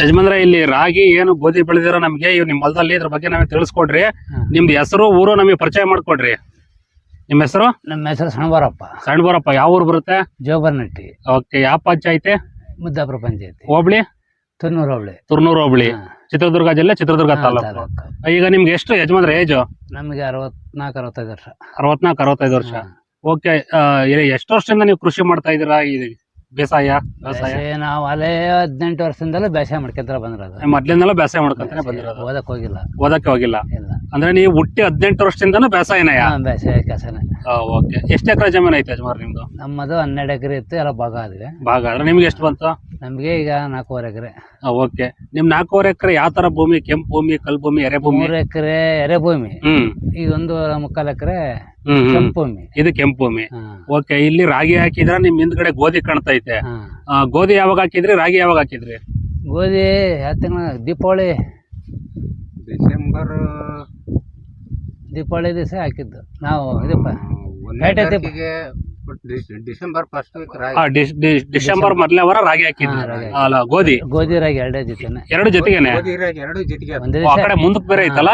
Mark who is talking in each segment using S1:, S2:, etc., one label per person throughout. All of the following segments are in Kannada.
S1: ಯಜಮಾನ್ರೆ ಇಲ್ಲಿ ರಾಗಿ ಏನು ಗೋಧಿ ಬೆಳೆದಿರೋ ನಮಗೆ ಇವ್ ನಿಮ್ಮ ಹೊಲದಲ್ಲಿ ಇದ್ರ ಬಗ್ಗೆ ನಮಗೆ ತಿಳಿಸ್ಕೊಡ್ರಿ. ನಿಮ್ದು ಹೆಸರು ಊರು ನಮಗೆ ಪರಿಚಯ ಮಾಡ್ಕೊಡ್ರಿ. ನಿಮ್ಮ ಹೆಸರು?
S2: ನಮ್ಮ ಹೆಸರು ಸಣ್ಣಬಾರಪ್ಪ.
S1: ಸಣ್ಣಬರಪ್ಪ. ಯಾವ ಊರು ಬರುತ್ತೆ?
S2: ಜೋಬರ್ನಟ್ಟಿ
S1: ಓಕೆ ಯಾವ ಪಂಚಾಯತಿ?
S2: ಮುದ್ದಾಪುರ ಪಂಚಾಯತಿ.
S1: ಹೋಬಳಿ?
S2: ತುನ್ನೂರು ಹೋಬಳಿ.
S1: ತುರ್ನೂರು ಹೋಬಳಿ. ಚಿತ್ರದುರ್ಗ ಜಿಲ್ಲೆ ಚಿತ್ರದುರ್ಗ ತಾಲೂಕು. ಈಗ ನಿಮ್ಗೆ ಎಷ್ಟು ಯಜಮಾನ್ರ ಏಜು?
S2: ನಮಗೆ ಅರವತ್ನಾಲ್ಕು ಅರವತ್ತೈದು ವರ್ಷ.
S1: ಅರವತ್ನಾಲ್ಕು ಅರವತ್ತೈದು ವರ್ಷ. ಓಕೆ ಎಷ್ಟು ವರ್ಷದಿಂದ ನೀವು ಕೃಷಿ ಮಾಡ್ತಾ ಇದ್ದೀರಾ? ಬೇಸಾಯ
S2: ಬೇಸಾಯ. ನಾವು ಅಲ್ಲೇ ಹದಿನೆಂಟು ವರ್ಷದಿಂದಲೂ ಬೇಸಾಯ ಮಾಡ್ಕೊಂತ ಬಂದಿರೋದು.
S1: ಮೊದ್ಲಿಂದಲೂ ಬೇಸಾಯ ಮಾಡ್ಕೊಂತಾನೆ ಬಂದಿರೋದು.
S2: ಓದಕ್ ಹೋಗಿಲ್ಲ.
S1: ಓದಕ್ಕೆ ಹೋಗಿಲ್ಲ.
S2: ಇಲ್ಲ.
S1: ಅಂದ್ರೆ ನೀವು ಹುಟ್ಟಿ ಹದಿನೆಂಟು ವರ್ಷದಿಂದನೂ ಬೇಸಾಯನಯ
S2: ಹಾ, ಬೇಸಾಯ ಕೆಲಸನೇ.
S1: ಓಕೆ. ಎಷ್ಟು ಎಕರೆ ಜಮೀನು ಐತೆ ಯಜಮಾನ್ ನಿಮ್ದು?
S2: ನಮ್ಮದು ಹನ್ನೆರಡು ಎಕರೆ ಇತ್ತು ಎಲ್ಲ ಭಾಗ ಆದ್ರೆ
S1: ಭಾಗ. ಆದ್ರೆ ನಿಮ್ಗೆ ಎಷ್ಟು ಬಂತು?
S2: ನಮಗೆ ಈಗ ನಾಲ್ಕೂವರೆ ಎಕರೆ.
S1: ಓಕೆ. ನಿಮ್ ನಾಲ್ಕೂವರೆ ಎಕರೆ ಯಾವ ತರ ಭೂಮಿ? ಕೆಂಪು ಭೂಮಿ ಕಲ್ ಭೂಮಿ ಎರೆ ಭೂಮಿ?
S2: ಮೂರು ಎಕರೆ ಎರೆಭೂಮಿ
S1: ಹ್ಮ್.
S2: ಇದೊಂದು ಮುಕ್ಕಾಲು ಎಕರೆ
S1: ಹ್ಮ್ ಹ್ಮ್.
S2: ಕೆಂಪು ಭೂಮಿ.
S1: ಇದು ಕೆಂಪು ಭೂಮಿ.
S2: ಹಾ,
S1: ಓಕೆ ಇಲ್ಲಿ ರಾಗಿ ಹಾಕಿದ್ರ ನಿಮ್ ಹಿಂದ್ಗಡೆ ಗೋಧಿ ಕಾಣ್ತೈತೆ.
S2: ಹಾ.
S1: ಆ, ಗೋಧಿ ಯಾವಾಗ ಹಾಕಿದ್ರಿ? ರಾಗಿ ಯಾವಾಗ ಹಾಕಿದ್ರಿ?
S2: ಗೋಧಿ ಯಾವ ತಿಂಗಳ? ದೀಪಾವಳಿ.
S3: ಡಿಸೆಂಬರ್
S2: ದೀಪಾವಳಿ ದಿವಸ ಹಾಕಿದ್ದು. ನಾವು ಇದಪ್ಪ. ಪೇಟೆ ದೀಪ.
S3: ಡಿಸೆಂಬರ್ ಫಸ್ಟ್ ವೀಕ್
S1: ಆ, ಡಿಸ್- ಡಿಸ್- ಡಿಸೆಂಬರ್ ಮೊದಲನೇ ವಾರ ರಾಗಿ ಹಾಕಿದ್ರು. ಅಲ್ಲ ಗೋಧಿ.
S2: ಗೋಧಿ ರಾಗಿ ಎರಡೇ ಜೊತೆನೆ.
S1: ಎರಡು ಜೊತೆಗೇನೆ?
S3: ಎರಡು ಜೊತೆಗೆ
S1: ಆ ಕಡೆ ಮುಂದಕ್ಕೆ ಬೇರೆ ಐತಲ್ಲ?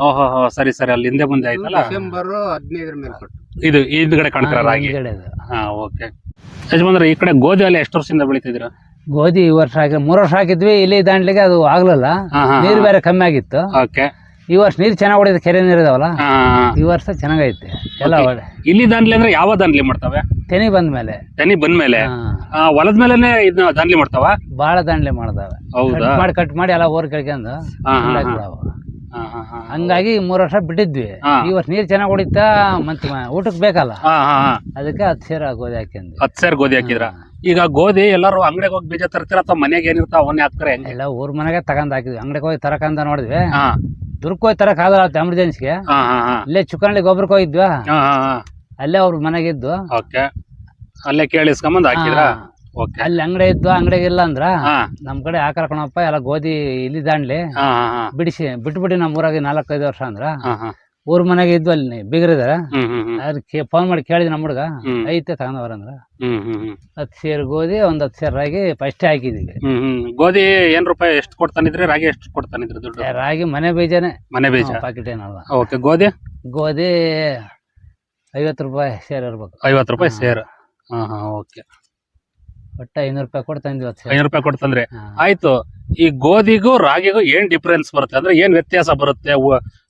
S1: ಓಹೋ ಹೋ, ಸರಿ ಸರಿ ಅಲ್ಲಿ ಹಿಂದೆ ಮುಂದೆ ಆಯ್ತಲ್ಲ?
S3: ಡಿಸೆಂಬರ್ ಹದಿನೈದರ ಮೇಲೆ ಕೊಟ್ಟು.
S1: ಇದು ಹಿಂದ್ಗಡೆ ಕಾಣ್ತಾರ ರಾಗಿ? ಹಾ ಓಕೆ. ಯಜಮಾನ್ರೆ ಈ ಕಡೆ ಗೋಧಿ ಅಲ್ಲಿ ಎಷ್ಟು ವರ್ಷದಿಂದ ಬೆಳಿತಿದ್ರು
S2: ಗೋಧಿ ಈ ವರ್ಷ ಹಾಕಿ ಮೂರು ವರ್ಷ ಹಾಕಿದ್ವಿ ಇಲ್ಲಿ ದಾಂಡ್ಲಿಗೆ ಅದು ಆಗ್ಲಲ್ಲ. ನೀರು ಬೇರೆ ಕಮ್ಮಿ ಆಗಿತ್ತು.
S1: ಓಕೆ.
S2: ಈ ವರ್ಷ ನೀರು ಚೆನ್ನಾಗಿ ಹೊಡೆದ ಕೆರೆ ನೀರು ಇದಾವಲ್ಲ? ಈ ವರ್ಷ ಚೆನ್ನಾಗೈತೆ. ಎಲ್ಲ ಒಳ್ಳೆ
S1: ಇಲ್ಲಿ ದಾನ್ಲಿ ಅಂದ್ರೆ ಯಾವ ದಾನ್ಲಿ ಮಾಡ್ತಾವೆ?
S2: ತೆನಿ ಬಂದ
S1: ಮೇಲೆ ತೆನಿ
S2: ಬಂದ
S1: ಆ, ಹೊಲದ ಮೇಲೆನೆ ಇದನ್ನ ದಾನ್ಲಿ ಮಾಡ್ತಾವ?
S2: ಬಾಳ ದಾಂಡ್ಲಿ ಮಾಡ್ದಾವೆ.
S1: ಹೌದಾ?
S2: ಮಾಡಿ ಕಟ್ ಮಾಡಿ ಎಲ್ಲ ಓರ್ ಕೆಳ್ಕೊಂಡು. ಹಂಗಾಗಿ ಮೂರ್ ವರ್ಷ ಬಿಟ್ಟಿದ್ವಿ. ಈ ವರ್ಷ ನೀರ್ ಚೆನ್ನಾಗಿ ಹೊಡಿತಾ ಮತ್ ಊಟಕ್ ಊಟಕ್ಕೆ ಬೇಕಲ್ಲ ಅದಕ್ಕೆ ಹತ್ತು ಸೇರ ಗೋಧಿ ಹಾಕಿದ್ವಿ
S1: ಹತ್ತು ಸೇರ್ ಗೋಧಿ ಹಾಕಿದ್ರ? ಈಗ ಗೋಧಿ ಎಲ್ಲಾರು ಅಂಗಡಿಗೆ ಹೋಗಿ ಬೀಜ ತರ್ತೀರ ಅಥವಾ ಮನೆಗೆ ಏನಿರ್ತಾವ ಅವನ್ನೇ ಹಾಕ್ತಾರೆ
S2: ಎಲ್ಲ ಊರ್ ಮನೆಗೆ ತಗೊಂಡ್ ಹಾಕಿದ್ವಿ. ಅಂಗಡಿಗೆ ಹೋಗಿ ತರಕಂತ ನೋಡಿದ್ವಿ.
S1: ಹಾ
S2: ದುರ್ಕ್ ಹೋಗಿ ತರಕ್ ಆಗಲ್ಲ ಎಮರ್ಜೆನ್ಸಿಗೆ
S1: ಹಾ ಹಾ ಹಾ.
S2: ಇಲ್ಲೇ ಚುಕ್ಕಂಡಿ ಗೊಬ್ಬರಕ್ಕೆ ಹೋಗಿದ್ವಾ?
S1: ಹಾ ಹಾ ಹಾ.
S2: ಅಲ್ಲೇ ಅವ್ರ ಮನೆಗಿದ್ದು.
S1: ಓಕೆ. ಅಲ್ಲೇ ಕೇಳಿ ಇಸ್ಕೊಂಬಂದ್ ಹಾಕಿದ್ರ?
S2: ಹಾ.
S1: ಓಕೆ.
S2: ಅಲ್ಲಿ ಅಂಗಡಿ ಇದ್ದು ಅಂಗಡಿಗೆ ಇಲ್ಲ ಅಂದ್ರ
S1: ಹಾ.
S2: ನಮ್ ಕಡೆ ಹಾಕಣಪ್ಪ ಎಲ್ಲ ಗೋಧಿ ಇಲ್ಲಿ ದಾಂಡ್ಲಿ
S1: ಹಾ ಹಾ ಹಾ.
S2: ಬಿಡಿಸಿ ಬಿಟ್ಬಿಡಿ ನಮ್ಮ ಊರಾಗ ನಾಲ್ಕೈದು ವರ್ಷ ಅಂದ್ರ
S1: ಹಾ ಹಾ.
S2: ಊರ್ ಮನೆಗೆ ಇದ್ವು ಅಲ್ಲಿ ಬೀಗರಿದಾರ.
S1: ಹ್ಮ್
S2: ಅದಕ್ಕೆ ಫೋನ್ ಮಾಡಿ ಕೇಳಿದ್ವಿ ನಮ್ಮ ಹುಡುಗ. ಐತೆ
S1: ಹ್ಮ್ ಹ್ಮ್
S2: ಹತ್ತು ಸೇರ್ ಗೋಧಿ ಒಂದ್ ಹತ್ತು ಸೇರ್ ರಾಗಿ ಫಸ್ಟ್ ಹಾಕಿದೀವಿ
S1: ಗೋಧಿ ಏನ್ ರೂಪಾಯಿ ಎಷ್ಟು ಕೊಡ್ತಾನಿದ್ರೆ ರಾಗಿ ಎಷ್ಟು ಕೊಡ್ತಾನಿದ್ರಿ ದುಡ್ಡು?
S2: ರಾಗಿ ಮನೆ ಬೀಜನೆ.
S1: ಮನೆ ಬೀಜ.
S2: ಪಾಕೆಟ್ ಏನಲ್ಲ.
S1: ಓಕೆ ಗೋಧಿ?
S2: ಗೋಧಿ ಐವತ್ತು ರೂಪಾಯಿ ಸೇರ್ ಇರ್ಬೇಕು.
S1: ಐವತ್ತು ರೂಪಾಯಿ. ಸೇರ್. ಹಾ ಹಾ ಓಕೆ.
S2: ಒಟ್ಟ ಐನೂರು ರೂಪಾಯಿ ಕೊಟ್ಟು ತಂದ್ವಿ
S1: ಐನೂರು ರೂಪಾಯಿ ಕೊಡ್ತಂದ್ರೆ. ಆಯ್ತು. ಈ ಗೋಧಿಗೂ ರಾಗಿಗೂ ಏನ್ ಡಿಫ್ರೆನ್ಸ್ ಬರುತ್ತೆ? ಅಂದ್ರೆ ಏನ್ ವ್ಯತ್ಯಾಸ ಬರುತ್ತೆ?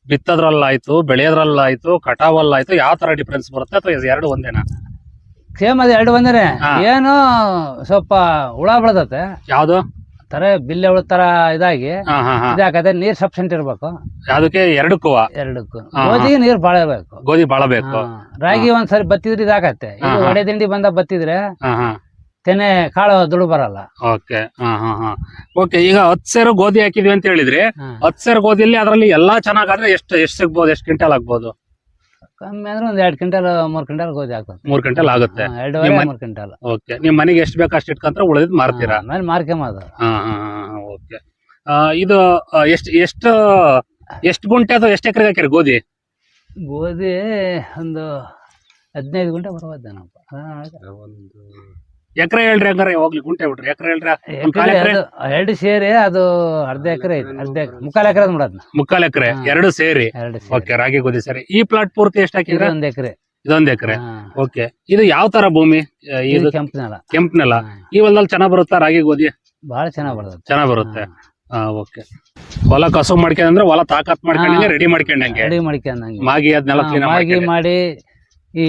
S1: ಬಿತ್ತೋದ್ರಲ್ಲಾಯ್ತು ಬೆಳೆಯೋದ್ರಲ್ಲಾಯ್ತು ಕಟಾವಲ್ಲಾಯ್ತು ಯಾವ ತರ ಡಿಫ್ರೆನ್ಸ್ ಬರುತ್ತೆ ಅಥವಾ ಎರಡು ಒಂದೇನಾ?
S2: ಸೇಮ್ ಅದು ಎರಡು ಒಂದೇನೆ.
S1: ಹಾ.
S2: ಏನು ಸ್ವಲ್ಪ ಹುಳ ಬೆಳ್ದತೆ.
S1: ಯಾವ್ದು?
S2: ತರ ಬಿಲ್ಲೆ ಹುಳ ತರ ಇದಾಗಿ.
S1: ಹಾ ಹಾ ಹಾ.
S2: ಇದಾಕತ್ತೆ ನೀರ್ ಸಫಿಶಿಯಂಟ್ ಇರ್ಬೇಕು.
S1: ಯಾವ್ದಕ್ಕೆ? ಎರಡಕ್ಕೂ
S2: ಎರಡಕ್ಕೂ.
S1: ಹಾ, ಹಾ.
S2: ಗೋಧಿಗೆ ನೀರ್ ಬಾಳ ಇರ್ಬೇಕು
S1: ಗೋಧಿ ಬಾಳ ಬೇಕು
S2: ಹಾ. ರಾಗಿ ಒಂದ್ಸರಿ ಬತ್ತಿದ್ರೆ
S1: ಇದಾಗತ್ತೆ.
S2: ಇದು
S1: ಹಾ.
S2: ಒಡೆ ತಿಂಡಿ ಬಂದ ಬತ್ತಿದ್ರೆ
S1: ಹಾ ಹಾ.
S2: ತೆನೆ ಕಾಳು ದುಡ್ಡು ಬರಲ್ಲ.
S1: ಓಕೆ. ಹಾ ಹಾ ಹಾ. ಓಕೆ ಈಗ ಹತ್ ಸೇರು ಗೋಧಿ ಹಾಕಿದ್ವಿ ಅಂತ ಹೇಳಿದ್ರಿ
S2: ಹಾ.
S1: ಹತ್ ಸೇರು ಗೋಧಿಲಿ ಅದರಲ್ಲಿ ಎಲ್ಲಾ ಚೆನ್ನಾಗಾದ್ರೆ ಎಷ್ಟು ಎಷ್ಟು ಸಿಗ್ಬೋದು ಎಷ್ಟು ಕ್ವಿಂಟಲ್ ಆಗ್ಬೋದು?
S2: ಕಮ್ಮಿ ಅಂದ್ರೆ ಒಂದ್ ಎರಡ್ ಕ್ವಿಂಟಲ್ ಮೂರ್ ಕ್ವಿಂಟಲ್ ಗೋಧಿ ಹಾಕ್ಬೇಕು
S1: ಮೂರ್ ಕ್ವಿಂಟಲ್ ಆಗುತ್ತೆ.
S2: ಎರಡು ಎರಡೂವರೆ
S1: ನಿಮ್ಮ-
S2: ಮೂರ್ ಕ್ವಿಂಟಲ್.
S1: ಓಕೆ. ನಿಮ್ ಮನೆಗೆ ಎಷ್ಟು ಬೇಕು ಅಷ್ಟು ಇಟ್ಕೊಂಡ್ರೆ ಉಳಿದ್ ಮಾರ್ತೀರಾ?
S2: ಆಮೇಲೆ ಮಾರ್ಕೆಂಬದು
S1: ಹಾ ಹಾ ಓಕೆ. ಇದು ಎಷ್ಟು ಎಷ್ಟ್ ಎಷ್ಟು ಗುಂಟೆ ಅಥವಾ ಎಷ್ಟು ಎಕರೆಗೆ ಹಾಕಿರಿ ಗೋಧಿ?
S2: ಗೋಧಿ ಒಂದು ಹದಿನೈದು ಗುಂಟೆ ಬರ್ಬೋದೇನಪ್ಪ ಹಾ,
S3: ಒಂದು
S1: ಎಕರೆ ಹೇಳ್ರಿ ಹಂಗಾರೆ ಹೋಗ್ಲಿ ಗುಂಟೆ ಬಿಡ್ರಿ. ಎಕರೆ ಹೇಳ್ರಿ
S2: ಎಕರೆ ಎರಡು ಸೇರಿ ಅದು ಅರ್ಧ ಎಕರೆ ಐತಿ ಅರ್ಧ ಎಕರೆ. ಮುಕ್ಕಾಲು ಎಕರೆ ಅದ್ ನೋಡದ್ನ
S1: ಮುಕ್ಕಾಲ್ ಎಕರೆ
S2: ಹಾ.
S1: ಎರಡು ಸೇರಿ.
S2: ಎರಡು ಸೇರಿ.
S1: ಓಕೆ ರಾಗಿ ಗೋಧಿ ಸೇರಿ. ಈ ಪ್ಲಾಟ್ ಪೂರ್ತಿ ಎಷ್ಟು
S2: ಇದು
S1: ಹಾಕಿದ್ರೆ
S2: ಒಂದ್ ಎಕರೆ.
S1: ಇದೊಂದ್ ಎಕರೆ. ಓಕೆ ಇದು ಯಾವ ತರ ಭೂಮಿ? ಆ, ಇದು
S2: ಕೆಂಪು ನೆಲ.
S1: ಕೆಂಪ್ ನೆಲ. ಈ ಹೊಲದಲ್ಲಿ ಚೆನ್ನಾಗ್ ಬರುತ್ತಾ ರಾಗಿ ಗೋಧಿ?
S2: ಬಹಳ ಚೆನ್ನಾಗ್ ಬರ್ತದೆ.
S1: ಚೆನ್ನಾಗ್ ಬರುತ್ತೆ. ಹಾ. ಓಕೆ. ಹೊಲ ಕಸು ಮಾಡ್ಕೊಂಡ್ರೆ ಹೊಲ ತಾಕತ್ ಮಾಡ್ಕೊಂಡಂಗೆ ರೆಡಿ ಮಾಡ್ಕೊಂಡಂಗೆ
S2: ರೆಡಿ ಮಾಡ್ಕೊಂಡಂಗೆ
S1: ಮಾಗಿ ಅದ್ನೆಲ್ಲ ಕ್ಲೀನ್
S2: ಮಾಗಿ ಮಾಡಿ ಈ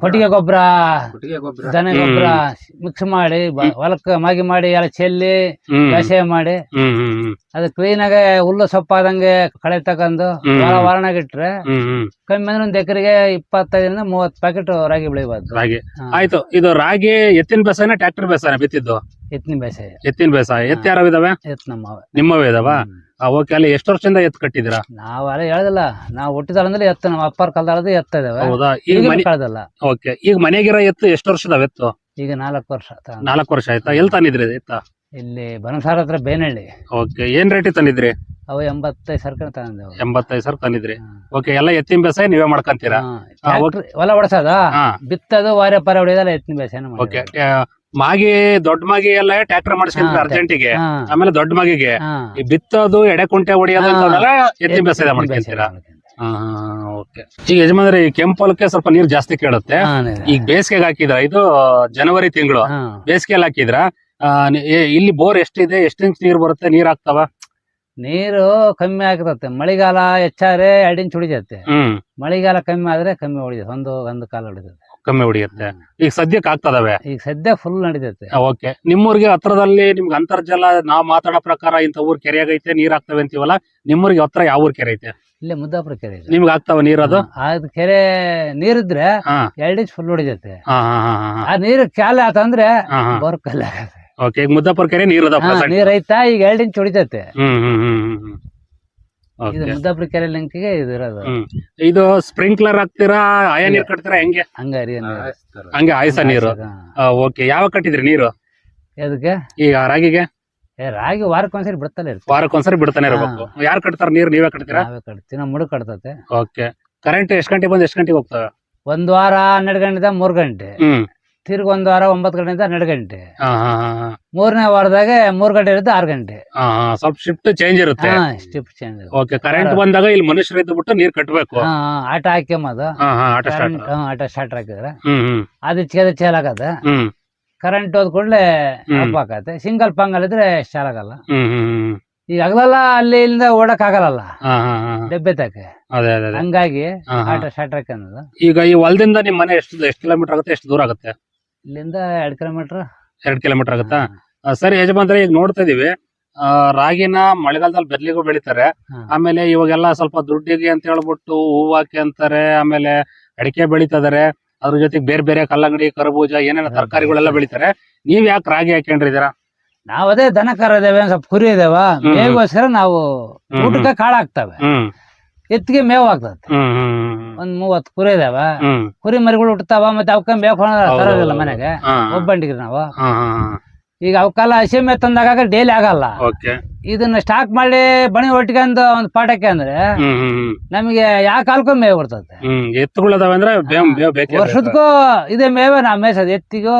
S2: ಕೊಟ್ಟಿಗೆ ಗೊಬ್ಬರ ದನ ಗೊಬ್ಬರ ಮಿಕ್ಸ್ ಮಾಡಿ ಹೊಲಕ್ಕ ಮಾಗಿ ಮಾಡಿ ಎಲ್ಲ ಚೆಲ್ಲಿ
S1: ವ್ಯವಸಾಯ
S2: ಬೇಸಾಯ ಮಾಡಿ ಅದ್ ಕ್ಲೀನ್ ಆಗಿ ಹುಲ್ಲು ಸೊಪ್ಪಾದಂಗೆ ಕಳೆ ತಗೊಂಡು. ವಾರ ವಾರನಾಗ ಇಟ್ರೆ
S1: ಹ್ಮ್ ಹ್ಮ್.
S2: ಕಮ್ಮಿ ಅಂದ್ರೆ ಒಂದ್ ಎಕರೆಗೆ ಇಪ್ಪತ್ತೈದರಿಂದ ಮೂವತ್ತು ಪ್ಯಾಕೆಟ್ ರಾಗಿ ಬೆಳಿಬಾರ್ದು
S1: ರಾಗಿ. ಆಯ್ತು ಇದು ರಾಗಿ ಎತ್ತಿನ ಬೇಸಾಯನ ಟ್ರಾಕ್ಟರ್ ಬೇಸಾಯ ಬಿತ್ತಿದ್ದು?
S2: ಎತ್ತಿನ ಬೇಸಾಯ.
S1: ಎತ್ತಿನ ಬೇಸಾಯ. ಎತ್ತಿ ಯಾರು ಇದಾವೆ?
S2: ಎತ್ ನಮ್ಮ
S1: ನಿಮ್ಮವೇ ಇದಾವ? ಓಕೆ ಅಲ್ಲಿ ಎಷ್ಟು ವರ್ಷದಿಂದ ಎತ್ತು ಕಟ್ಟಿದಿರಾ
S2: ನಾವ್ ಅಲ್ಲ ಹೇಳದಲ್ಲ. ನಾವು ಹುಟ್ಟಿದಾಳಂದ್ರೆ ಎತ್ತ ನಮ್ಮ ಅಪ್ಪರ ಕಾಲದಾಳದ ಎತ್ತ ಇದಾವೆ.
S1: ಹೌದಾ? ಈಗ ಮನೆ
S2: ಕಳ್ದಲ್ಲ.
S1: ಓಕೆ. ಈಗ ಮನೆಗಿರೋ ಎತ್ತು ಎಷ್ಟು ವರ್ಷದ ಎತ್ತು?
S2: ಈಗ ನಾಲ್ಕು ವರ್ಷ.
S1: ನಾಲ್ಕು ವರ್ಷ ಆಯ್ತಾ? ಎಲ್ಲಿ ತಂದಿದ್ರಿ ಎತ್ತ?
S2: ಇಲ್ಲಿ ಬನಸಾರ ಹತ್ರ ಬೇನಹಳ್ಳಿ.
S1: ಓಕೆ. ಏನ್ ರೇಟಿಗೆ ತಂದಿದ್ರಿ?
S2: ಅವು ಎಂಬತ್ತೈದು ಸರ್ಕ ತಗೊಂಡೆವು
S1: ಎಂಬತ್ತೈದು ಸಾವಿರ ತಂದಿದ್ರಿ. ಓಕೆ ಎಲ್ಲ ಎತ್ತಿನ ಬೇಸಾಯ ನೀವೇ ಮಾಡ್ಕೊಂತೀರಾ? ಹಾ,
S2: ಹೊಲ ಹೊಡ್ಸದ?
S1: ಹಾ.
S2: ಬಿತ್ತದು ವಾರ ಪಾರ ಹೊಡಿಯೋದಲ್ಲ ಎತ್ತಿನ ಬೇಸಾಯ
S1: ಓಕೆ. ಮಾಗಿ ದೊಡ್ಡ ಮಾಗಿ ಎಲ್ಲ ಟ್ರಾಕ್ಟರ್ ಮಾಡಿಸ್ಕೊಂಡ್ರೆ ಅರ್ಜೆಂಟಿಗೆ ಆಮೇಲೆ ದೊಡ್ಡ ಮಾಗಿಗೆ. ಈ ಬಿತ್ತೋದು ಎಡೆ ಕುಂಟೆ ಹೊಡಿಯೋದು. ಅಂತವೆಲ್ಲ ಬೇಸಾಯ ಮಾಡ್ಕೊಂತೀರಾ? ಓಕೆ. ಈಗ ಯಜಮಾನ್ರೆ ಈ ಕೆಂಪು ಹೊಲಕ್ಕೆ ಸ್ವಲ್ಪ ನೀರ್ ಜಾಸ್ತಿ ಕೇಳುತ್ತೆ. ಈಗ ಬೇಸಿಗೆಗೆ ಹಾಕಿದ್ರ ಇದು ಜನವರಿ ತಿಂಗಳು. ಬೇಸಿಗೆಯಲ್ಲಿ ಹಾಕಿದ್ರ ಇಲ್ಲಿ ಬೋರ್ ಎಷ್ಟಿದೆ ಎಷ್ಟು ಇಂಚ್ ನೀರ್ ಬರುತ್ತೆ ನೀರ್ ಹಾಕ್ತಾವ?
S2: ನೀರು ಕಮ್ಮಿ ಆಗ್ತತೆ ಮಳೆಗಾಲ ಹೆಚ್ಚಾದ್ರೆ ಎರಡು ಇಂಚ್
S1: ಹ್ಮ್.
S2: ಮಳೆಗಾಲ ಕಮ್ಮಿ ಆದ್ರೆ ಕಮ್ಮಿ ಉಳಿದ ಒಂದು ಒಂದು ಕಾಲ ಹೊಡಿತೈತೆ
S1: ಕಮ್ಮಿ ಹೊಡಿಯುತ್ತೆ. ಈಗ ಸದ್ಯಕ್ಕೆ ಆಗ್ತದವೆ
S2: ಈಗ ಸದ್ಯ ಫುಲ್ ನಡೀತೈತೆ.
S1: ಓಕೆ ನಿಮ್ಮೂರಿಗೆ ಹತ್ರದಲ್ಲಿ ನಿಮ್ಗೆ ಅಂತರ್ಜಲ ನಾವ್ ಮಾತಾಡೋ ಪ್ರಕಾರ ಇಂಥ ಊರ್ ಕೆರೆಯಾಗೈತೆ ನೀರ್ ಆಗ್ತವೆ ಅಂತೀವಲ್ಲ ನಿಮ್ಮೂರಿಗೆ ಹತ್ರ ಯಾವ ಊರ್ ಕೆರೆ ಐತೆ?
S2: ಇಲ್ಲೇ ಮುದ್ದಾಪುರ ಕೆರೆ ಇದೆ.
S1: ನಿಮ್ಗೆ ಆಗ್ತಾವ ನೀರ್ ಅದು?
S2: ಕೆರೆ ನೀರಿದ್ರೆ
S1: ಹಾ.
S2: ಎರಡು ಇಂಚ್ ಫುಲ್ ಹೊಡಿತೈತೆ
S1: ಹಾ ಹಾ ಹಾ ಹಾ
S2: ಆ ನೀರು ಕ್ಯಾಲೆ ಆತಂದ್ರೆ
S1: ಬರ್ಕಲ್ಲ ಹಾ
S2: ಬೋರ್ ಕಲ್ಲ
S1: ಓಕೆ ಈಗ ಮುದ್ದಾಪುರ ಕೆರೆ ನೀರ್ ಅದ present.
S2: ನೀರ್ ಐತಾ ಈಗ ಎರಡು ಇಂಚ್ ಹೊಡಿತೈತೆ.
S1: ಹ್ಮ್ ಹ್ಮ್ ಹ್ಮ್ ಹ್ಮ್ ಹ್ಮ್.
S2: ಇದು ಮುದ್ದಾಪುರ ಕೆರೆ ಲಿಂಕ್ಗೆ ಇದು ಇರೋದು.
S1: ಹ್ಮ್. ಇದು ಸ್ಪ್ರಿಂಕ್ಲರ್ ಹಾಕ್ತೀರಾ ಆಯ ನೀರ್ ಕಟ್ತೀರಾ ಹೆಂಗೆ?
S2: ಹಂಗ
S3: ರೀ
S1: ಹಂಗೆ ಆಯಸ ನೀರು? ಓಕೆ. ಯಾವ ಕಟ್ಟಿದ್ರಿ ನೀರು?
S2: ಅದಕ್ಕೆ
S1: ಈಗ ರಾಗಿಗೆ?
S2: ಏ ರಾಗಿ ವಾರಕ್ಕೆ ಒಂದ್ಸರಿ ಬಿಡ್ತಲೇ ಇರ್ತದೆ
S1: ವಾರಕ್ಕೊಂದ್ಸರಿ ಬಿಡ್ತಾನೆ ಇರ್ಬೇಕು. ಯಾರು ಕಟ್ತಾರ ನೀರು? ನೀವೇ ಕಟ್ತೀರಾ?
S2: ನಾವೇ ಕಟ್ತೀವಿ. ನಮ್ಮ ಮುಡುಗ್ ಕಟ್ತತೆ.
S1: ಓಕೆ. ಕರೆಂಟ್ ಎಷ್ಟ್ ಗಂಟೆ ಬಂದು ಎಷ್ಟ್ ಗಂಟೆಗೆ ಹೋಗ್ತವೆ?
S2: ಒಂದ್ ವಾರ ಹನ್ನೆರಡು ಗಂಟೆದ ಮೂರ್ ಗಂಟೆ.
S1: ಹ್ಮ್.
S2: ತಿರ್ಗಿ ಒಂದ್ ವಾರ ಒಂಬತ್ತು ಗಂಟೆಯಿಂದ ಹನ್ನೆರಡು ಗಂಟೆ.
S1: ಹಾ ಹಾ ಹಾ ಹಾ.
S2: ಮೂರನೇ ವಾರದಾಗ ಮೂರ್ ಗಂಟೆ ಇರುತ್ತೆ ಆರ್ ಗಂಟೆ.
S1: ಹಾ ಹಾ ಸ್ವಲ್ಪ ಶಿಫ್ಟ್ ಚೇಂಜ್ ಇರುತ್ತೆ.
S2: ಸ್ಟಿಪ್ ಚೇಂಜ್
S1: ಓಕೆ ಕರೆಂಟ್ ಬಂದಾಗ ಇಲ್ಲಿ ಮನುಷ್ಯರು ಇದ್ದು ಬಿಟ್ಟು ನೀರ್ ಕಟ್ಟಬೇಕು
S2: ಆಟ ಹಾಕ್ಯಂಬದು
S1: ಹಾ ಹಾ ಆಟ ಸ್ಟಾರ್ಟ್
S2: ಕರೆಂಟ್ ಆಟ ಸ್ಟಾರ್ಟ್ ಹಾಕಿದ್ರೆ.
S1: ಹ್ಮ್ ಹ್ಮ್.
S2: ಅದು ಚೇದ ಚೇಲ್
S1: ಹ್ಮ್.
S2: ಕರೆಂಟ್ ಹೋದ್ ಕೂಡಲೇ
S1: ಹ್ಮ್.
S2: ಅಪ್ ಆಕತ್ತೆ ಸಿಂಗಲ್ ಪಂಗಲ್ ಇದ್ರೆ ಚಾಲಾಗಲ್ಲ
S1: ಹ್ಮ್ ಹ್ಮ್ ಹ್ಮ್
S2: ಈಗ ಹಗಲೆಲ್ಲ ಅಲ್ಲಿ ಇಲ್ಲಿಂದ ಓಡಕ್ ಆಗಲ್ಲ
S1: ಹಾ ಹಾ ಹಾ
S2: ಡೆಬ್ಬೆ ತಕ್ಕೆ
S1: ಅದೇ ಅದೇ ಅದೇ.
S2: ಹಂಗಾಗಿ
S1: ಹಾ, ಹಾ.
S2: ಆಟ ಸ್ಟಾರ್ಟ್ ಹಾಕ್ಯಂದು
S1: ಈಗ ಈ ಹೊಲದಿಂದ ನಿಮ್ ಮನೆ ಎಷ್ಟು ಎಷ್ಟು ಕಿಲೋಮೀಟರ್ ಆಗುತ್ತೆ ಎಷ್ಟು ದೂರ ಆಗುತ್ತೆ?
S2: ಇಲ್ಲಿಂದ ಎರಡ್ ಕಿಲೋಮೀಟರ್
S1: ಎರಡ್ ಕಿಲೋಮೀಟರ್ ಆಗುತ್ತಾ? ಆ, ಸರಿ ಯಜಮಾನ್ರೆ ಈಗ ನೋಡ್ತಾ ಇದೀವಿ. ಆ, ರಾಗಿನ ಮಳೆಗಾಲದಲ್ಲಿ ಬೆರ್ಲಿಗೂ ಬೆಳಿತಾರೆ.
S2: ಹಾ.
S1: ಆಮೇಲೆ ಇವಾಗೆಲ್ಲ ಸ್ವಲ್ಪ ದುಡ್ಡಿಗೆ ಅಂತ ಹೇಳ್ಬಿಟ್ಟು ಹೂವು ಹಾಕಿ ಅಂತಾರೆ. ಆಮೇಲೆ ಅಡಿಕೆ ಬೆಳಿತಿದಾರೆ ಅದ್ರ ಜೊತೆಗೆ ಬೇರೆ ಬೇರೆ ಕಲ್ಲಂಗಡಿ ಕರಬೂಜ ಏನೇನೋ ತರಕಾರಿಗಳೆಲ್ಲ ಬೆಳಿತಾರೆ. ನೀವ್ ಯಾಕೆ ರಾಗಿ ಹಾಕೊಂಡಿದ್ದೀರಾ
S2: ನಾವ್ ಅದೇ ದನ ಕರ ಇದಾವೆ ಒಂದ್ ಸ್ವಲ್ಪ ಕುರಿ ಇದಾವ. ಮೇಗೋಸ್ಕರ ನಾವು
S1: ಹ್ಮ್,
S2: ಊಟಕ್ಕೆ ಕಾಳಾಗ್ತವೆ.
S1: ಹ್ಮ್.
S2: ಎತ್ತಿಗೆ ಮೇವು ಆಗ್ತದೆ. ಒಂದ್ ಮೂವತ್ ಕುರಿ ಇದಾವ. ಕುರಿ ಮರಿಗಳು ಹುಟ್ಟತಾವ ಮತ್ತೆ ಅವಕ್ಕ ಮೇವ್ ತರೋದಿಲ್ಲ. ಮನೆಗೆ. ಒಬ್ಬಂಡಿಗ್ರಿ ನಾವು. ಈಗ ಅವಕ್ಕೆಲ್ಲ ಹಸಿ ಮೇವ್ ತಂದಾಗ ಡೈಲಿ ಆಗಲ್ಲ. ಇದನ್ನ ಸ್ಟಾಕ್ ಮಾಡಿ ಬಣಿ ಒಟ್ಟಿಗೆಂದು ಒಂದ್ ಪಾಠಕ್ಕೆ ಅಂದ್ರೆ ನಮಗೆ ಯಾವ ಕಾಲಕ್ಕೂ ಮೇವು ಬರ್ತದೆ. ವರ್ಷದಕ್ಕೂ ಇದೇ ಮೇವೆ ನಾ ಮೇಸೋದು ಎತ್ತಿಗೂ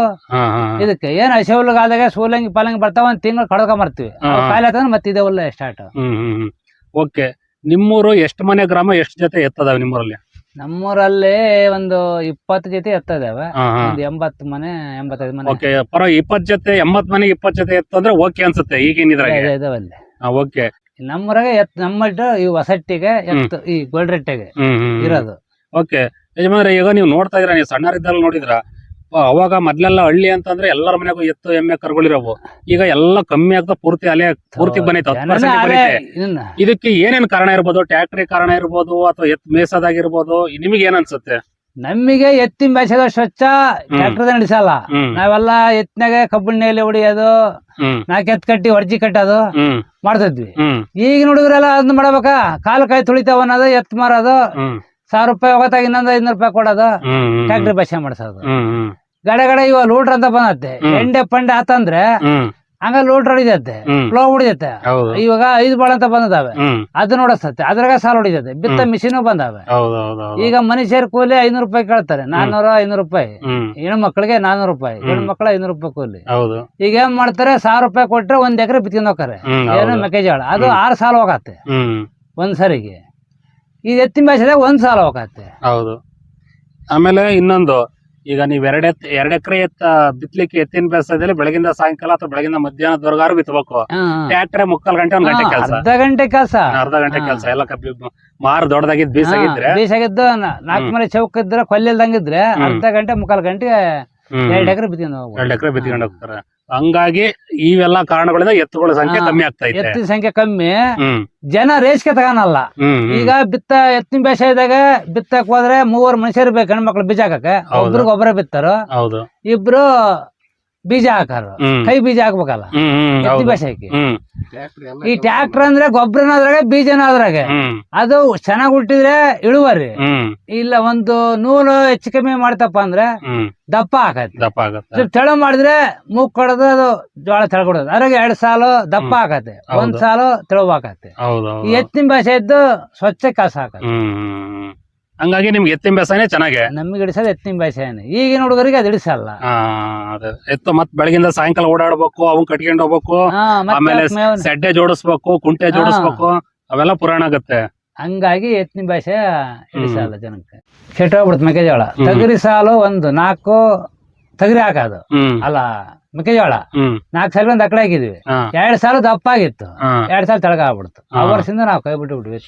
S2: ಇದಕ್ಕೆ ಏನ್ ಹಸಿ ಹುಲ್ಗಾದಾಗ ಸೂಲಂಗಿ ಪಲಂಗಿ ಬರ್ತಾವ ಒಂದ್ ತಿಂಗಳು ಕಡ್ಕೊಂಡ್
S1: ಬರ್ತೀವಿ
S2: ಕಾಯಿಲೆ ಮತ್ತೆ ಇದೇ ಹುಲ್ಲ ಸ್ಟಾರ್ಟ್
S1: ಹ್ಮ್ ಹ್ಮ್ ಹ್ಮ್. ಓಕೆ. ನಿಮ್ಮೂರು ಎಷ್ಟು ಮನೆ ಗ್ರಾಮ ಎಷ್ಟು ಜೊತೆ ಎತ್ತದಾವೆ ನಿಮ್ಮೂರಲ್ಲಿ?
S2: ನಮ್ಮೂರಲ್ಲಿ ಒಂದು ಇಪ್ಪತ್ತು ಜೊತೆ ಎತ್ತದವ. ಇದಾವೆ
S1: ಹಾ ಹಾ.
S2: ಒಂದು ಎಂಬತ್ತು ಮನೆ ಎಂಬತ್ತೈದು ಮನೆ.
S1: ಓಕೆ ಪರ ಇಪ್ಪತ್ ಜೊತೆ ಎಂಬತ್ ಮನೆಗೆ ಇಪ್ಪತ್ ಜೊತೆ ಎತ್ತಂದ್ರೆ ಓಕೆ ಅನ್ಸುತ್ತೆ ಈಗಿನ ಇದ್ರಾಗೆ?
S2: ಇದೆ-
S1: ಓಕೆ.
S2: ನಮ್ಮೂರಾಗ ಎತ್ ನಮ್ಮಟ್ಟು ಈ ಹೊಸಟ್ಟಿಗೆ ಎತ್ತು ಈ ಗೋಲ್ಡ್ರೆಟ್ಟೆಗೆ
S1: ಹ್ಮ್ ಹ್ಮ್ ಹ್ಮ್.
S2: ಇರೋದು.
S1: ಓಕೆ. ಯಜಮಾನ್ರೆ ಈಗ ನೀವು ನೋಡ್ತಾ ಇದ್ರ ನೀವು ಸಣ್ಣರಿದ್ದಲ್ಲಿ ನೋಡಿದ್ರ? ಅವಾಗ ಮೊದ್ಲೆಲ್ಲ ಹಳ್ಳಿ ಅಂತಂದ್ರೆ ಎಲ್ಲರ ಮನೆಗೂ ಎತ್ತು ಎಮ್ಮೆ ಕರ್ಗಳಿರೋವು. ಈಗ ಎಲ್ಲ ಕಮ್ಮಿ ಆಗ್ತಾ ಪೂರ್ತಿ ಅಲೆ ಪೂರ್ತಿ ಬಂದೈತೆ ಹತ್ತು ಪರ್ಸೆಂಟ್ ಬಂದೈತೆ. ಇದಕ್ಕೆ ಏನೇನ್ ಕಾರಣ ಇರ್ಬೋದು? ಟ್ಯಾಕ್ಟ್ರಿ ಕಾರಣ ಇರ್ಬೋದು ಅಥವಾ ಎತ್ ಮೇಸದಾಗಿರ್ಬೋದು? ನಿಮಗೆ ಏನ್ ಅನ್ಸುತ್ತೆ?
S2: ನಮಗೆ ಎತ್ತಿನ ಬೇಸದ ಸ್ವಚ್ಛ ಟ್ರಾಕ್ಟರ್ ನಡೆಸಲ್ಲ. ನಾವೆಲ್ಲ ಎತ್ತಿನಾಗ ಕಬ್ಬಿಣ್ಣೆಯಲ್ಲಿ ಹೊಡಿಯೋದು
S1: ನಾಕ್
S2: ನಾಲ್ಕು ಎತ್ತು ಕಟ್ಟಿ ಹೊರ್ಜಿ ಕಟ್ಟೋದು ಮಾಡ್ತಿದ್ವಿ. ಈಗ ನೋಡಿದ್ರೆಲ್ಲ ಅದನ್ನ ಮಾಡಬೇಕಾ? ಕಾಲು ಕೈ ತುಳಿತಾವ ಅನ್ನೋದು ಎತ್ತು ಮಾರೋದು ಸಾವಿರ ರೂಪಾಯಿ ಹೋಗತ್ತಾಗ ಇನ್ನೊಂದು ಐನೂರು ರೂಪಾಯಿ ಕೊಡೋದು
S1: ಹ್ಮ್
S2: ಭಾಷೆ ಮಾಡ್ಸೋದು.
S1: ಹ್ಮ್ ಇವಾಗ
S2: ಗಡೆ ಗಡೆ ಇವ ಲೂಟ್ರ್ ಅಂತ ಬಂದತ್ತೆ ಎಂಡೆ ಪಂಡೆ ಆತಂದ್ರೆ ಹಂಗ ಲೂಟ್ರ್ ಹೊಡಿದತ್ತೆ ಫ್ಲೋ ಹೊಡಿದತ್ತೆ ಇವಾಗ ಐದು ಬಾಳ ಅಂತ ಬಂದದಾವೆ. ಅದ್ ನೋಡಸ್ತತೆ ಅದ್ರಾಗ ಸಾಲ ಹೊಡಿದತ್ತೆ ಬಿತ್ತ. ಮಿಷಿನ್ ಬಂದಾವೆ. ಈಗ ಮನುಷ್ಯರ ಕೂಲಿ ಐನೂರು ರೂಪಾಯಿ ಕೇಳ್ತಾರೆ. ನಾನ್ನೂರು ಐನೂರು ರೂಪಾಯಿ. ಮಕ್ಕಳಿಗೆ ನಾನ್ನೂರು ರೂಪಾಯಿ. ಮಕ್ಕಳು ಐನೂರು ರೂಪಾಯಿ ಕೂಲಿ. ಈಗ ಏನ್ ಮಾಡ್ತಾರೆ? ಸಾವಿರ ರೂಪಾಯಿ ಕೊಟ್ರೆ ಒಂದ್ ಎಕರೆ ಬಿತ್ಕೊಂಡ್ ಹೋಗ್ತಾರೆ. ಏನು ಮೆಕ್ಕೆಜೋಳ. ಅದು
S1: ಆರ್
S2: ಆರು ಸಾಲ ಹೋಗತ್ತೆ. ಒಂದ್ ಸರಿಗೆ. ಇದು ಎತ್ತಿನ ಭಾಷೆದಾಗ ಒಂದ್ ಸಾಲ ಹೋಗತ್ತೆ.
S1: ಹೌದು. ಆಮೇಲೆ ಇನ್ನೊಂದು ಈಗ ನೀವ್ ಎರಡ್ ಎತ್ ಎರಡ್ ಎಕರೆ ಎತ್ತ ಬಿತ್ಲಿಕ್ಕೆ ಎತ್ತಿನ ಬೇಸದಲ್ಲಿ ಬೆಳಗಿಂದ ಸಾಯಂಕಾಲ ಅಥವಾ ಬೆಳಗಿಂದ ಮಧ್ಯಾಹ್ನದವರೆಗಾರು ಬಿತ್ತಬೇಕು ಟ್ಯಾಕ್ಟ್ರೆ ಮುಕ್ಕಾಲ್ ಗಂಟೆ ಒಂದ್ ಗಂಟೆ ಕೆಲಸ
S2: ಅರ್ಧ ಗಂಟೆ ಕೆಲಸ
S1: ಅರ್ಧ ಗಂಟೆ. ಕೆಲಸ ಎಲ್ಲ ಕಬ್ಬಿ ಮಾರು ದೊಡ್ಡದಾಗಿದ್ ಬೀಸಾಗಿದ್ರೆ
S2: ಬೀಸಾಗಿದ್ದು ನಾಲ್ಕು. ಮನೆ ಚೌಕ ಇದ್ರೆ ಕೊಲ್ಲಿಲ್ದಂಗಿದ್ರೆ. ಅರ್ಧ ಗಂಟೆ ಮುಕ್ಕಾಲ್ ಗಂಟೆ. ಎರಡ್ ಎಕರೆ ಬಿತ್ತಿಕೊಂಡು
S1: ಎರಡ್ ಎಕರೆ ಬಿತ್ಕೊಂಡು ಹೋಗ್ತಾರೆ ಹಂಗಾಗಿ ಇವೆಲ್ಲ ಕಾರಣಗಳಿಂದ ಎತ್ತುಗಳ ಸಂಖ್ಯೆ ಕಮ್ಮಿ ಆಗ್ತಾ ಇದೆ.
S2: ಎತ್ತಿನ ಸಂಖ್ಯೆ ಕಮ್ಮಿ.
S1: ಹ್ಮ್.
S2: ಜನ ರೇಷ್ಗೆ ತಗೋನಲ್ಲ.
S1: ಹ್ಮ್ ಹ್ಮ್.
S2: ಈಗ ಬಿತ್ತ ಎತ್ತಿನ ಬೇಸಾಯದಾಗ ಬಿತ್ತಕ್ ಹೋದ್ರೆ ಮೂವರು ಮನುಷ್ಯರು ಬೇಕು ಹೆಣ್ಮಕ್ಳು ಬೀಜ ಹಾಕಕ್ಕೆ.
S1: ಹೌದು.
S2: ಒಬ್ರಿಗೆ ಒಬ್ಬರೇ ಬಿತ್ತಾರು.
S1: ಹೌದು.
S2: ಇಬ್ರು ಬೀಜ ಹಾಕಾರ ಕೈ ಬೀಜ ಹಾಕ್ಬೇಕಲ್ಲ. ಎತ್ತಿ ಬೇಸಾಯಕ್ಕೆ. ಈ ಟ್ರಾಕ್ಟರ್ ಅಂದ್ರೆ ಗೊಬ್ಬರನ ಅದ್ರಾಗ ಬೀಜನ ಅದ್ರಾಗ. ಅದು ಚೆನ್ನಾಗ್ ಉಟ್ಟಿದ್ರೆ ಇಳುವರಿ. ಇಲ್ಲ ಒಂದು ನೂಲು ಹೆಚ್ಚು ಕಮ್ಮಿ ಮಾಡ್ತಪ್ಪ ಅಂದ್ರೆ ದಪ್ಪ ಆಕತಿ
S1: ದಪ್ಪ ಆಗತ್ತೆ.
S2: ಸ್ವಲ್ಪ ತೆಳು ಮಾಡಿದ್ರೆ ಮೂಗ್ ಕೊಡೋದು ಅದು ಜೋಳ ತೆಳಗೊಡೋದು ಅದ್ರಾಗ ಎರಡ್ ಸಾಲು ದಪ್ಪ. ಆಕತೆ ಒಂದ್ ಸಾಲು
S1: ತೆಳುವಾಕತ್ತೆ
S2: ಈ ಎತ್ತಿನ ಭಾಷೆ ಇದ್ದು ಸ್ವಚ್ಛ ಕಸ ಹಾಕತ್ತೆ
S1: ಹಂಗಾಗಿ ನಿಮ್ಗೆ ಎತ್ತಿನ ಬೇಸಾಯನೇ ಚೆನ್ನಾಗೆ.
S2: ನಮಗೆ ಹಿಡಿಸೋದು ಎತ್ತಿನ ಬೇಸಾಯನೇ. ಈಗಿನ ಹುಡುಗರಿಗೆ ಅದು ಹಿಡಿಸಲ್ಲ.
S1: ಆ, ಅದೇ ಎತ್ತು ಮತ್ ಬೆಳಗಿಂದ ಸಾಯಂಕಾಲ ಓಡಾಡ್ಬೇಕು ಅವನ್ ಕಟ್ಕೊಂಡ್ ಹೋಗ್ಬೇಕು
S2: ಹಾ, ಮತ್ತೆ
S1: ಆಮೇಲೆ
S2: ಸಡ್ಡೆ
S1: ಸೆಡ್ಡೆ ಜೋಡಿಸ್ಬೇಕು ಕುಂಟೆ
S2: ಹಾ.
S1: ಜೋಡಿಸ್ಬೇಕು ಅವೆಲ್ಲ ಪುರಾಣ ಆಗತ್ತೆ.
S2: ಹಂಗಾಗಿ ಎತ್ತಿನ ಬೇಸಾಯ ಹಿಡಿಸಲ್ಲ ಜನಕ್ಕೆ. ಕೆಟ್ಟೋಗ್ಬಿಡ್ತು ಮೆಕ್ಕೆಜೋಳ.
S1: ಹ್ಮ್.
S2: ತಗರಿ ಸಾಲು ಒಂದು ನಾಲ್ಕು ತಗರಿ ಹಾಕೋದು.
S1: ಹ್ಮ್.
S2: ಅಲ್ಲ ಮೆಕ್ಕೆಜೋಳ.
S1: ಹ್ಮ್.
S2: ನಾಲ್ಕು ಸಾಲ ಒಂದು ಅಕಡೆ ಹಾಕಿದ್ವಿ.
S1: ಹಾ.
S2: ಎರಡ್ ಸಾಲ ದಪ್ಪ ಆಗಿತ್ತು.
S1: ಹಾ.
S2: ಎರಡ್ ಸಾಲ ತೆಳಗ ಆಗ್ಬಿಡ್ತು. ಆ
S1: ಹಾ.
S2: ವರ್ಷದಿಂದ ನಾವು ಕೈ ಬಿಟ್ಟು ಬಿಟ್ವಿ.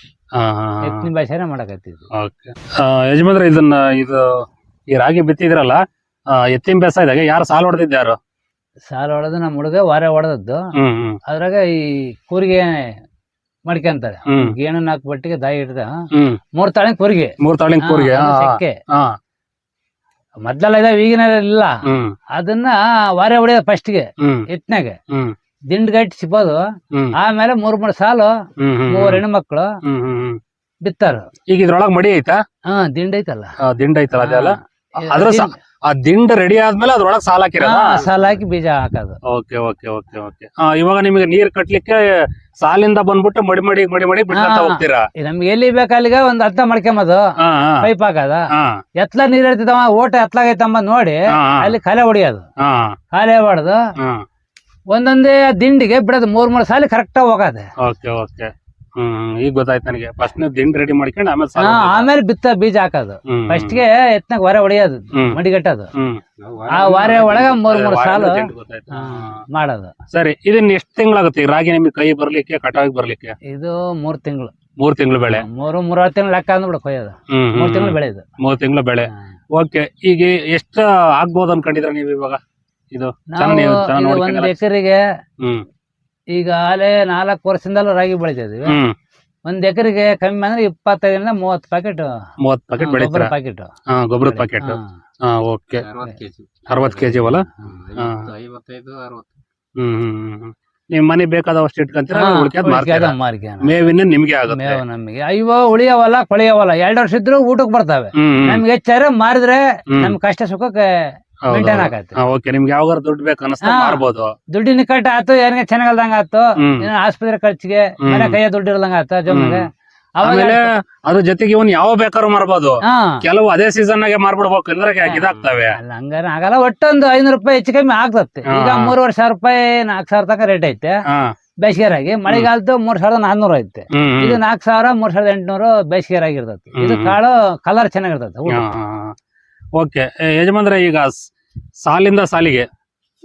S2: ಎತ್ತಿನ ಬೇಸಾಯನೇ ಮಾಡಕತ್ತಿದ್ವಿ
S1: ಓಕೆ. ಯಜಮಾನ್ರೆ ಇದನ್ನ ಇದು ಈ ರಾಗಿ ಬಿತ್ತಿದ್ರಲ್ಲ ಆ, ಎತ್ತಿನ ಬೇಸಾಯದಾಗ ಯಾರು ಸಾಲ ಹೊಡೆದಿದ್ದು ಯಾರು?
S2: ಸಾಲ ಹೊಡೆದು ನಮ್ಮ ಹುಡುಗ ವಾರ ಹೊಡೆದದ್ದು.
S1: ಹ್ಮ್ ಹ್ಮ್.
S2: ಅದ್ರಾಗ ಈ ಕೂರಿಗೆ ಮಡ್ಕೊಂತಾರೆ
S1: ಹ್ಮ್.
S2: ಗೇಣು ನಾಲ್ಕು ಬಟ್ಟಿಗೆ ದಾಯಿ ಹಿಡ್ದ.
S1: ಹ್ಮ್.
S2: ಮೂರ್ ತಾಳಿನ ಕೂರಿಗೆ.
S1: ಮೂರ್ ತಾಳಿನ ಕೂರ್ಗೆ.
S2: ಚೆಕ್ಕೆ
S1: ಹಾ
S2: ಮೊದ್ಲೆಲ್ಲ ಇದಾವ ಈಗಿನ ಇಲ್ಲ
S1: ಹ್ಮ್.
S2: ಅದನ್ನ ವಾರ ಹೊಡೆಯೋದು ಫಸ್ಟ್ಗೆ
S1: ಹ್ಮ್.
S2: ಎತ್ನಾಗ
S1: ಹ್ಮ್.
S2: ದಿಂಡ್ ಗಟ್ಟಿ ಸಿಕ್ಕೋದು ಆಮೇಲೆ ಮೂರ್ ಮೂರ್ ಸಾಲು
S1: ಮೂವರ್ ಹ್ಮ್
S2: ಬಿತ್ತಾರ.
S1: ಈಗ ಇದ್ರೊಳಗ್ ಮಡಿ ಐತಾ?
S2: ಹಾ ದಿಂಡ್ ಐತಲ್ಲ.
S1: ದಿಂಡ್ ಐತಲ್ಲ ಅದೆಲ್ಲ? ಅದ್ರ ಆ ದಿಂಡ್ ರೆಡಿ ಆದ್ಮೇಲೆ ಅದ್ರೊಳಗ್ ಸಾಲ
S2: ಹಾಕಿರ ಸಾಲ ಹಾಕಿ ಬೀಜ ಹಾಕೋದು.
S1: Okay okay okay okay. ಇವಾಗ ನಿಮಗೆ ನೀರ್ ಕಟ್ಲಿಕ್ಕೆ ಸಾಲಿಂದ ಬಂದ್ಬಿಟ್ಟು ಮಡಿ ಮಡಿ ಮಡಿ ಮಡಿ ಬಿಡ್ಕೊಂತ
S2: ಹಾ.
S1: ಹೋಗ್ತೀರಾ?
S2: ನಮ್ಗೆ ಎಲ್ಲಿ ಬೇಕಾ ಅಲ್ಲಿಗೆ ಒಂದ್ ಅರ್ಧ ಮಾಡ್ಕೊಂಬದು. ಪೈಪ್ ಹಾಕದ. ಎತ್ಲ ನೀರ್ ಇರ್ತಿದವ ಓಟ ಎತ್ಲಾಗೈತಮ್ಮ ನೋಡಿ ಅಲ್ಲಿ ಕಲೆ ಹೊಡಿಯೋದು. ಕಲೆ ಹೊಡೆದು ಒಂದೊಂದೇ ದಿಂಡಿಗೆ ಬಿಡೋದು ಮೂರ್ ಮೂರ್ ಸಾಲಿ ಕರೆಕ್ಟ್ ಹೋಗೋದು.
S1: ಓಕೆ ಓಕೆ ಹ್ಮ್ ಈಗ ಗೊತ್ತಾಯ್ತು ನನಗೆ. ಫಸ್ಟ್ ನೀವು ದಿಂಡ್ ರೆಡಿ ಮಾಡ್ಕೊಂಡು ಆಮೇಲೆ ಸಾಲ
S2: ಹಾ. ಆಮೇಲೆ ಬಿತ್ತ ಬೀಜ ಹಾಕೋದು.
S1: ಹ್ಮ್,
S2: ಫಸ್ಟ್ಗೆ ಎತ್ನಾಗ ವರೆ ಹೊಡೆಯೋದು
S1: ಹ್ಮ್.
S2: ಮಡಿಗಟ್ಟೋದು.
S1: ಹ್ಮ್.
S2: ಆ ವಾರ ಒಳಗ ಮೂರ್ ಮೂರ್
S1: ವಾರ
S2: ಸಾಲು
S1: ದಿಂಡ್ ಗೊತ್ತಾಯ್ತು.
S2: ಹಾ,
S1: ಹಾ.
S2: ಮಾಡೋದು.
S1: ಸರಿ ಇದನ್ನ ಎಷ್ಟು ತಿಂಗಳಾಗುತ್ತೆ? ಈ ರಾಗಿ ನಿಮಗೆ ಕೈ ಬರ್ಲಿಕ್ಕೆ ಕಟಾವಿಗೆ ಬರ್ಲಿಕ್ಕೆ?
S2: ಇದು ಮೂರ್ ತಿಂಗಳು.
S1: ಮೂರ್ ತಿಂಗಳು ಬೆಳೆ.
S2: ಮೂರು ಮೂರಾರು ತಿಂಗಳು ಲೆಕ್ಕ ಅಂದ್ಬಿಡ ಕೊಯ್ಯೋದು.
S1: ಹ್ಮ್
S2: ಮೂರ್ ತಿಂಗಳು
S1: ಬೆಳೆ
S2: ಬೆಳೆಯೋದು
S1: ಮೂರ್ ತಿಂಗಳು ಬೆಳೆ. ಓಕೆ ಈಗ ಎಷ್ಟ ಆಗ್ಬೋದು ಅನ್ಕೊಂಡಿದ್ರ ನೀವು ಇವಾಗ? ಇದು
S2: ನಾವು ಒಂದ್ ಎಕರೆಗೆ
S1: ಹ್ಮ್.
S2: ಈಗ ಆಲೆ ನಾಲ್ಕು ವರ್ಷದಿಂದಲೂ ರಾಗಿ
S1: ಹ್ಮ್.
S2: ಒಂದ್ ಎಕರೆಗೆ ಕಮ್ಮಿ ಅಂದ್ರೆ ಇಪ್ಪತ್ತೈದರಿಂದ ಮೂವತ್ತು ಪ್ಯಾಕೆಟ್
S1: ಮೂವತ್ ಪ್ಯಾಕೆಟ್ ಬೆಳಿತೀರಾ?
S2: ಪ್ಯಾಕೆಟ್
S1: ಹಾ ಗೊಬ್ಬರದ ಪ್ಯಾಕೆಟ್ ಹಾ. ಓಕೆ.
S3: ಅರವತ್ತು ಕೆಜಿ.
S1: ಅರವತ್ ಕೆಜಿ ಹೊಲ? ಹ್ಮ್ ಹ್ಮ್ ಹ್ಮ್, ಹ್ಮ್. ನಿಮ್ ಮನೆ ಬೇಕಾದವಷ್ಟು ಇಟ್ಕೊಂತೀರಾ? ಉಳ್ಕ್ಯಾದ್ ಮಾರ್ತೀರಾ ಮೇವಿನ ನಿಮ್ಗೆ ಆಗುತ್ತೆ.
S2: ಮೇವು ನಮಗೆ. ಅಯ್ಯೋ ಉಳಿಯವಲ್ಲ ಕೊಳೆಯವಲ್ಲ ಎರಡು ವರ್ಷ ಇದ್ರು ಊಟಕ್ಕೆ ಬರ್ತಾವೆ.
S1: ಹ್ಮ್ ಹ್ಮ್,
S2: ನಮ್ಗೆ ಹೆಚ್ಚಾರೆ ಮಾರಿದ್ರೆ
S1: ಹ್ಮ್.
S2: ನಮ್ ಕಷ್ಟ ಸುಖಕ್ಕೆ ಮೇಂಟೈನ್
S1: ಹೌದು.
S2: ಆಗತ್ತೆ
S1: ಓಕೆ ನಿಮ್ಗೆ ಯಾವಾಗ ದುಡ್ಡು ಬೇಕು ಅನಿಸ್ತಾ
S2: ಹಾ.
S1: ಮಾರ್ಬೋದು.
S2: ದುಡ್ಡಿನ ಕಟ್ ಆತು ಏನಿಗೆ ಚೆನ್ನಾಗಲ್ದಂಗ ಆತು
S1: ಹ್ಮ್.
S2: ಏನೋ ಆಸ್ಪತ್ರೆ ಖರ್ಚಿಗೆ
S1: ಹ್ಮ್.
S2: ಮನೆ ಕೈಯ ದುಡ್ಡು ಇರ್ದಂಗ ಆತ ಜೊಮ್ಮಿಗೆ ಅವಾಗ
S1: ಆಮೇಲೆ ಅದ್ರ ಜೊತೆಗೆ ಇವನ್ ಯಾವ ಬೇಕಾದ್ರು ಮಾರ್ಬೋದು.
S2: ಹಾ.
S1: ಕೆಲವು ಅದೇ ಸೀಸನ್ ನಾಗೆ ಮಾರ್ಬಿಡ್ಬೇಕು ಅಂದ್ರೆ ಇದಾಗ್ತವೆ.
S2: ಅಲ್ಲ ಹಂಗಾರ ಆಗಲ್ಲ ಒಟ್ಟೊಂದು ಐನೂರು ರೂಪಾಯಿ ಹೆಚ್ಚು ಕಮ್ಮಿ ಆಗ್ತತ್ತೆ
S1: ಹಾ.
S2: ಈಗ ಮೂರುವರೆ ಸಾವಿರ ರೂಪಾಯಿ ನಾಲ್ಕು ಸಾವಿರ ತನಕ ರೇಟ್ ಐತೆ.
S1: ಹಾ.
S2: ಬೇಸಿಗೆರಾಗಿ. ಮಳೆಗಾಲದ್ದು ಮೂರ್ ಸಾವಿರದ ನಾನ್ನೂರು ಐತೆ.
S1: ಹ್ಮ್ ಹ್ಮ್.
S2: ಇದು ನಾಲ್ಕು ಸಾವಿರ ಮೂರ್ ಸಾವಿರದ ಎಂಟುನೂರು ಬೇಸಿಗೆರಾಗಿ ಇರ್ತದೆ. ಇದು
S1: ಹ್ಮ್.
S2: ಕಾಳು ಕಲರ್ ಚೆನ್ನಾಗಿರ್ತದೆ ಊಟಕ್ಕೆ.
S1: ಓಕೆ ಯಜಮಾನ್ರೆ ಈಗ ಸ್- ಸಾಲಿಂದ ಸಾಲಿಗೆ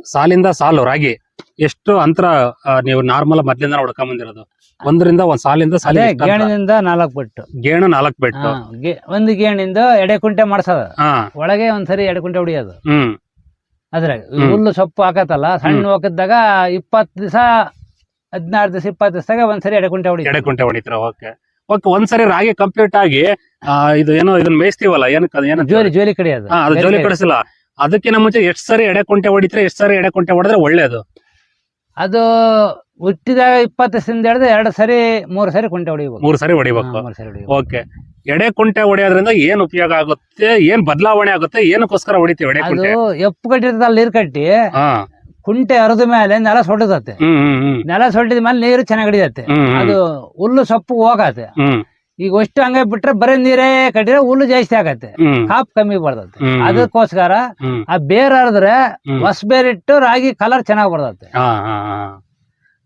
S1: ಸಾಲಿಂದ ಸಾಲು ರಾಗಿ ಎಷ್ಟು ಅಂತರ ನೀವು ನಾರ್ಮಲ್ ಮೊದ್ಲಿಂದ ಹೊಡ್ಕೊಂಡ್ ಬಂದಿರೋದು? ಒಂದರಿಂದ ಒಂದ್ ಸಾಲಿಂದ ಅಂತರ?
S2: ಗೇಣಿನಿಂದ ನಾಲ್ಕು ಬಿಟ್ಟು.
S1: ಗೇಣು ನಾಲ್ಕು ಬೆಟ್ಟು.
S2: ಒಂದು ಗೇಣಿಂದ ಎಡೆ ಕುಂಟೆ ಮಾಡ್ಸೋದು. ಒಳಗೆ ಒಂದ್ಸರಿ ಎಡೆ ಕುಂಟೆ ಹೊಡಿಯೋದು
S1: ಹ್ಮ್.
S2: ಅದ್ರಾಗ ಹುಲ್ಲು ಸೊಪ್ಪು ಹಾಕತ್ತಲ್ಲ ಸಣ್ಣ ಹೋಗಿದ್ದಾಗ ಇಪ್ಪತ್ ದಿವಸ ಹದಿನಾರು ದಿವಸ ಇಪ್ಪತ್ತು ದಿವಸದಾಗ ಒಂದ್ಸರಿ ಎಡೆ ಕುಂಟೆ ಹೊಡಿ
S1: ಎಡೆ ಕುಂಟೆ ಹೊಡಿತರ ಓಕೆ. ಓಕೆ ಒಂದ್ಸರಿ ರಾಗಿ ಕಂಪ್ಲೀಟ್ ಆಗಿ ಇದು ಏನೋ ಇದನ್ನ ಮೇಯಿಸ್ತೀವಲ್ಲ ಏನಕ್ಕೆ
S2: ಜೋಲಿ ಜೋಲಿ ಕಡಿಯೋದು.
S1: ಜೋಲಿ ಕಡಿಸಿಲ್ಲ. ಅದಕ್ಕಿಂತ ಮುಂಚೆ ಎಷ್ಟ್ ಸರಿ ಎಡೆ ಕುಂಟೆ ಹೊಡಿತಾರೆ ಎಷ್ಟ್ ಸರಿ ಎಡೆ ಕುಂಟೆ ಹೊಡೆದ್ರೆ ಒಳ್ಳೇದು.
S2: ಅದು ಹುಟ್ಟಿದಾಗ ಇಪ್ಪತ್ತು ದಿವಸದಿಂದ ಹಿಡಿದು ಎರಡು ಸರಿ ಮೂರು ಸರಿ ಕುಂಟೆ ಹೊಡಿಬೇಕು
S1: ಮೂರ್ ಸರಿ ಹೊಡಿಬೇಕು.
S2: ಮೂರು ಸರಿ ಹೊಡಿಬೇಕು
S1: ಓಕೆ. ಎಡೆ ಕುಂಟೆ ಹೊಡೆಯೋದ್ರಿಂದ ಏನ್ ಉಪಯೋಗ ಆಗುತ್ತೆ ಏನ್ ಬದಲಾವಣೆ ಆಗುತ್ತೆ ಏನಕ್ಕೋಸ್ಕರ ಹೊಡಿತೀವಿ ಎಡೆ
S2: ಅದು
S1: ಕುಂಟೆ
S2: ಎಪ್ಪು ಕಟ್ಟಿರ್ತಲ್ಲ ನೀರ್ ಕಟ್ಟಿ
S1: ಹಾ.
S2: ಕುಂಟೆ ಹರಿದ ಮೇಲೆ ನೆಲ ಸೊಡದತ್ತೆ
S1: ಹ್ಮ್ ಹ್ಮ್ ಹ್ಮ್.
S2: ನೆಲ ಸೊಟ್ಟಿದ ಮೇಲೆ ನೀರು ಚೆನ್ನಾಗಿ ಹಿಡಿಯತ್ತೆ.
S1: ಹ್ಮ್ ಹ್ಮ್.
S2: ಅದು ಹುಲ್ಲು ಸೊಪ್ಪು ಹೋಗತ್ತೆ.
S1: ಹ್ಮ್.
S2: ಈಗ ಅಷ್ಟು ಹಂಗ ಬಿಟ್ರೆ ಬರೀ ನೀರೇ ಕಟ್ಟಿದ್ರೆ ಹುಲ್ಲು ಜಾಸ್ತಿ ಆಗತ್ತೆ. ಕಾಪ್ ಕಮ್ಮಿ ಬರ್ತದೆ ಅದಕ್ಕೋಸ್ಕರ ಆ ಬೇರ್ ಹರಿದ್ರೆ. ಹೊಸ ಬೇರ್ ಇಟ್ಟು ರಾಗಿ ಕಲರ್ ಚೆನ್ನಾಗಿ
S1: ಹಾ.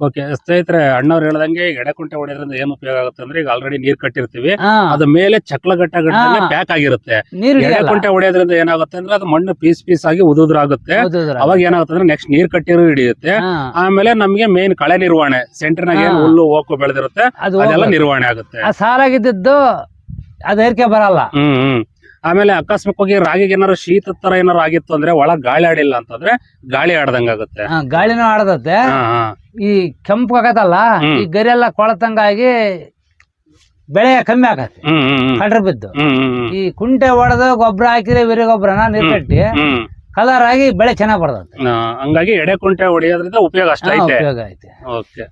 S1: ಓಕೆ ಸ್ನೇಹಿತರೆ ಅಣ್ಣವ್ರು ಹೇಳ್ದಂಗೆ ಎಡೆಕುಂಟೆ ಎಡೆ ಕುಂಟೆ ಹೊಡೆಯೋದ್ರಿಂದ ಏನ್ ಉಪಯೋಗ ಆಗುತ್ತೆ ಅಂದ್ರೆ ಈಗ ಆಲ್ರೆಡಿ ನೀರ್ ಕಟ್ಟಿರ್ತೀವಿ. ಅದ ಮೇಲೆ ಚಕ್ಲ ಗಟ್ಟ ಗಟ್ಟಲೆ. ಪ್ಯಾಕ್ ಆಗಿರುತ್ತೆ.
S2: ಎಡೆಕುಂಟೆ
S1: ಎಡೆ ಕುಂಟೆ ಹೊಡೆಯೋದ್ರಿಂದ ಏನಾಗುತ್ತೆ ಅಂದ್ರೆ ಅದು ಮಣ್ಣು ಪೀಸ್ ಪೀಸ್ ಆಗಿ ಉದುದ್ರಾಗುತ್ತೆ.
S2: ಆಗುತ್ತೆ
S1: ಅವಾಗ ಏನಾಗುತ್ತೆ ಅಂದ್ರೆ ನೆಕ್ಸ್ಟ್ ನೀರ್ ಕಟ್ಟಿರೋ ಹಿಡಿಯುತ್ತೆ. ಆಮೇಲೆ ನಮ್ಗೆ ಮೇನ್ ಕಳೆ ನಿರ್ವಹಣೆ ಸೆಂಟರ್ ನಾಗ
S2: ಏನು
S1: ಹುಲ್ಲು ಓಕು ಬೆಳೆದಿರುತ್ತೆ
S2: ಅದು
S1: ಅದೆಲ್ಲ ನಿರ್ವಹಣೆ ಆಗುತ್ತೆ.
S2: ಸಾಲಾಗಿದ್ದು ಅದು ಏರ್ಕೆ ಬರಲ್ಲ.
S1: ಹ್ಮ್ ಹ್ಮ್. ಆಮೇಲೆ ಅಕಸ್ಮಾತ್ವಾಗಿ ರಾಗಿಗೆ ಏನಾರು ಶೀತ ತರ ಏನಾರು ಆಗಿತ್ತು ಅಂದ್ರೆ ಒಳಗ್ ಗಾಳಿ ಆಡಿಲ್ಲ ಅಂತಂದ್ರೆ ಗಾಳಿ ಆಡ್ದಂಗ ಆಗುತ್ತೆ.
S2: ಆ, ಗಾಳಿನೂ ಆಡದತ್ತೆ.
S1: ಹಾ ಹಾ.
S2: ಈ ಕೆಂಪು ಆಗತ್ತಲ್ಲ
S1: ಹ್ಮ್.
S2: ಈ ಗರಿ ಎಲ್ಲ ಕೊಳತಂಗಾಗಿ ಬೆಳೆ ಕಮ್ಮಿ ಆಗತ್ತೆ.
S1: ಹ್ಮ್ ಹ್ಮ್ ಹ್ಮ್.
S2: ಕಡ್ರ ಬಿದ್ದು.
S1: ಹ್ಮ್ ಹ್ಮ್ ಹ್ಮ್.
S2: ಈ ಕುಂಟೆ ಹೊಡೆದು ಗೊಬ್ಬರ ಹಾಕಿದ್ರೆ ವಿರಿ ಗೊಬ್ಬರನ ನೀರ್. ಕಟ್ಟಿ
S1: ಹ್ಮ್.
S2: ಕಲರ್ ಆಗಿ ಬೆಳೆ ಚೆನ್ನಾಗ್
S1: ಬರ್ದಂತೆ ಹಂಗಾಗಿ ಎಡೆ ಕುಂಟೆ ಹೊಡೆಯೋದ್ರಿಂದ ಉಪಯೋಗ ಅಷ್ಟೇ
S2: ಹಾ,
S1: ಐತೆ.
S2: ಉಪಯೋಗ ಐತೆ.
S1: ಓಕೆ.